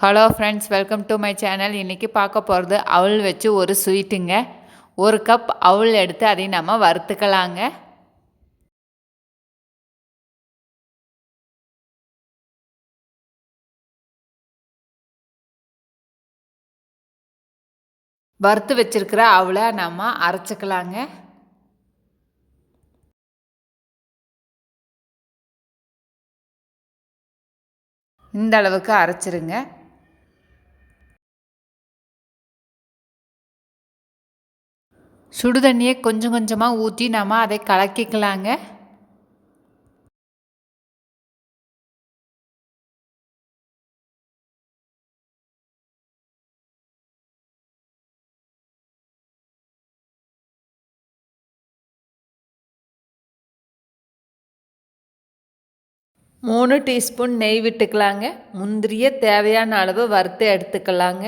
Hello friends welcome to my channel இன்றைக்கி பார்க்க போகிறது அவள் வச்சு ஒரு ஸ்வீட்டுங்க ஒரு கப் அவள் எடுத்து அதை நம்ம வறுத்துக்கலாங்க. வறுத்து வச்சுருக்கிற அவளை நம்ம அரைச்சிக்கலாங்க. இந்த அளவுக்கு அரைச்சிருங்க. சுடு தண்ணியை கொஞ்சம் கொஞ்சமாக ஊற்றி நம்ம அதை கலக்கிக்கலாங்க. மூணு டீஸ்பூன் நெய் விட்டுக்கலாங்க. முந்திரியை தேவையான அளவு வறுத்து எடுத்துக்கலாங்க.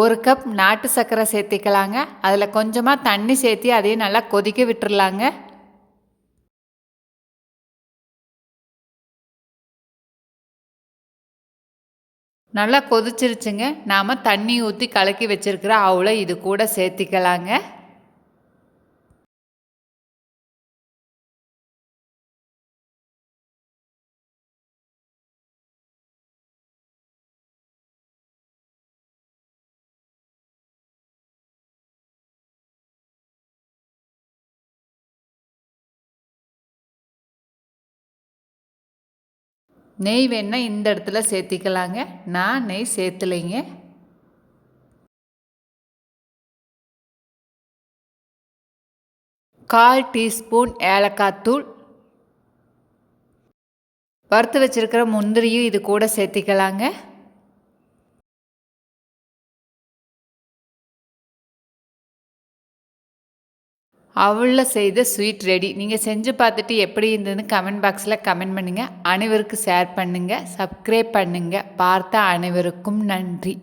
ஒரு கப் நாட்டு சர்க்கரை சேர்த்திக்கலாங்க. அதில் கொஞ்சமாக தண்ணி சேர்த்தி அதையும் நல்லா கொதிக்க விட்டுறலாங்க. நல்லா கொதிச்சிருச்சுங்க. நாம் தண்ணி ஊற்றி கலக்கி வச்சுருக்கிற அவ்வளோ இது கூட சேர்த்திக்கலாங்க. நெய் வேணால் இந்த இடத்துல சேர்த்திக்கலாங்க. நான் நெய் சேர்த்துலைங்க. கால் டீஸ்பூன் ஏலக்காய் தூள். வறுத்து வச்சுருக்கிற முந்திரியும் இது கூட சேர்த்திக்கலாங்க. அவளில் செய்த ஸ்வீட் ரெடி நீங்கள் செஞ்சு பார்த்துட்டு எப்படி இருந்ததுன்னு கமெண்ட் பாக்ஸில் கமெண்ட் பண்ணுங்கள் அனைவருக்கும் ஷேர் பண்ணுங்கள் சப்ஸ்கிரைப் பண்ணுங்கள் பார்த்த அனைவருக்கும் நன்றி.